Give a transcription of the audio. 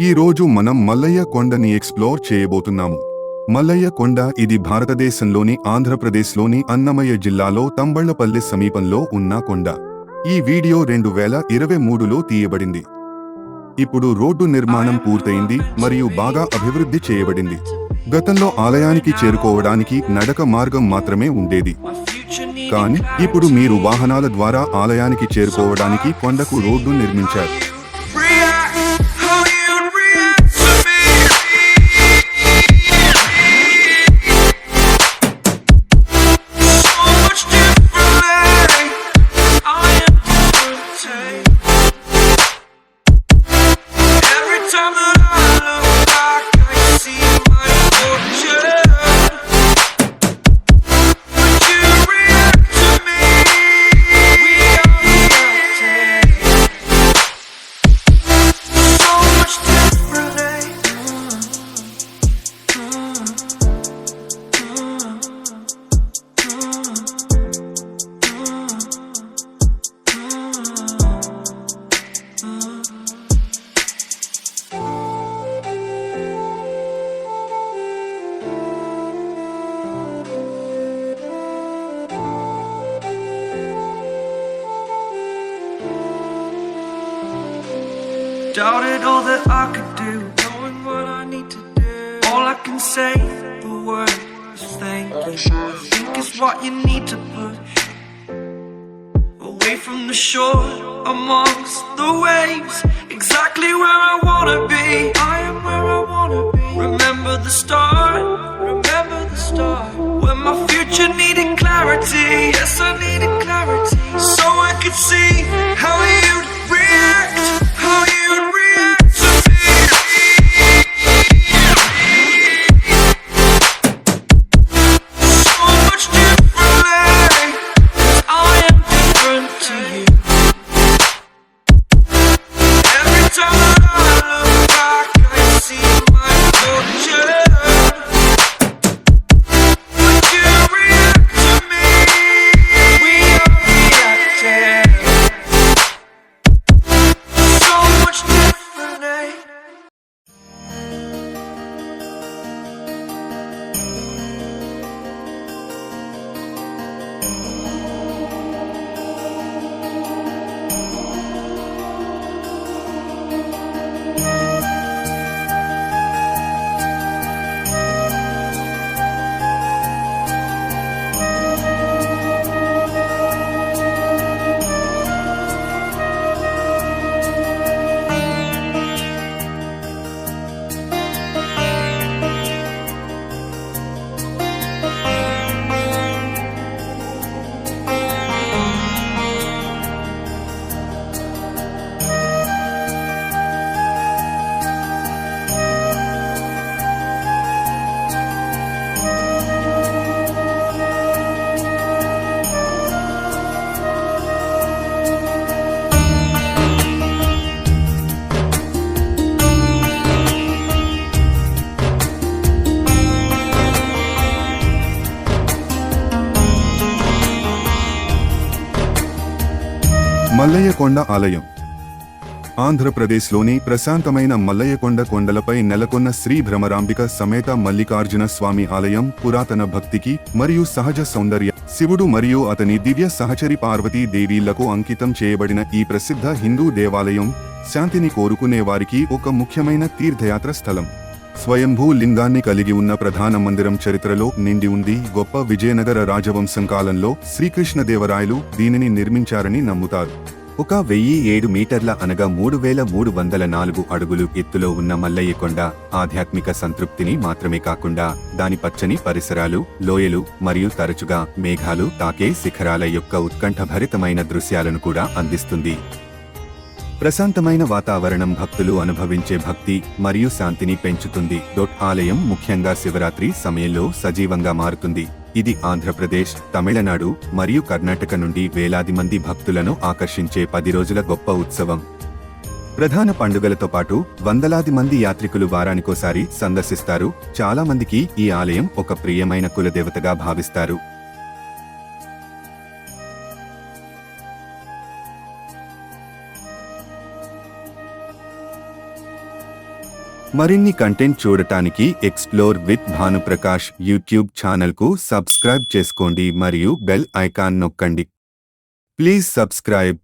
ఈ రోజు మనం మల్లయ్య కొండని ఎక్స్ప్లోర్ చేయబోతున్నాము. మల్లయ్య కొండ ఇది భారతదేశంలోని ఆంధ్రప్రదేశ్లోని అన్నమయ్య జిల్లాలో తంబళ్ళపల్లి సమీపంలో ఉన్న కొండ. ఈ వీడియో రెండు వేల ఇరవై మూడులో తీయబడింది. ఇప్పుడు రోడ్డు నిర్మాణం పూర్తయింది మరియు బాగా అభివృద్ధి చేయబడింది. గతంలో ఆలయానికి చేరుకోవడానికి నడక మార్గం మాత్రమే ఉండేది. కానీ ఇప్పుడు మీరు వాహనాల ద్వారా ఆలయానికి చేరుకోవడానికి కొండకు రోడ్డు నిర్మించారు. Doubted all that I could do, knowing what I need to do. All I can say, the word is thank you. I think it's what you need to push away from the shore, amongst the waves. Exactly where I wanna be. Mallayyakonda ఆలయం. ఆంధ్రప్రదేశ్లోని ప్రశాంతమైన మల్లయ్యకొండ కొండలపై నెలకొన్న శ్రీ భ్రమరాంబిక సమేత మల్లికార్జున స్వామి ఆలయం పురాతన భక్తికి మరియు సహజ సౌందర్య శివుడు మరియు అతని దివ్య సహచరి పార్వతీ దేవీలకు అంకితం చేయబడిన ఈ ప్రసిద్ధ హిందూ దేవాలయం శాంతిని కోరుకునే వారికి ఒక ముఖ్యమైన తీర్థయాత్ర స్థలం. స్వయంభూ లింగాన్ని కలిగి ఉన్న ప్రధాన మందిరం చరిత్రలో నిండి ఉంది. గొప్ప విజయనగర రాజవంశం కాలంలో శ్రీకృష్ణదేవరాయలు దీనిని నిర్మించారని నమ్ముతారు. ఒక వెయ్యి ఏడు మీటర్ల అనగా మూడు వేల మూడు వందల నాలుగు అడుగులు ఎత్తులో ఉన్న మల్లయ్య కొండ ఆధ్యాత్మిక సంతృప్తిని మాత్రమే కాకుండా దాని పచ్చని పరిసరాలు లోయలు మరియు తరచుగా మేఘాలు తాకే శిఖరాల యొక్క ఉత్కంఠభరితమైన దృశ్యాలను కూడా అందిస్తుంది. ప్రశాంతమైన వాతావరణం భక్తులు అనుభవించే భక్తి మరియు శాంతిని పెంచుతుంది. డోట్ ఆలయం ముఖ్యంగా శివరాత్రి సమయంలో సజీవంగా మారుతుంది. ఇది ఆంధ్రప్రదేశ్ తమిళనాడు మరియు కర్ణాటక నుండి వేలాది మంది భక్తులను ఆకర్షించే పది రోజుల గొప్ప ఉత్సవం. ప్రధాన పండుగలతో పాటు వందలాది మంది యాత్రికులు వారానికోసారి సందర్శిస్తారు. చాలా మందికి ఈ ఆలయం ఒక ప్రియమైన కులదేవతగా భావిస్తారు. మరిన్ని కంటెంట్ చూడటానికి ఎక్స్ప్లోర్ విత్ భానుప్రకాష్ యూట్యూబ్ ఛానల్కు సబ్స్క్రైబ్ చేసుకోండి మరియు బెల్ ఐకాన్ నొక్కండి. Please subscribe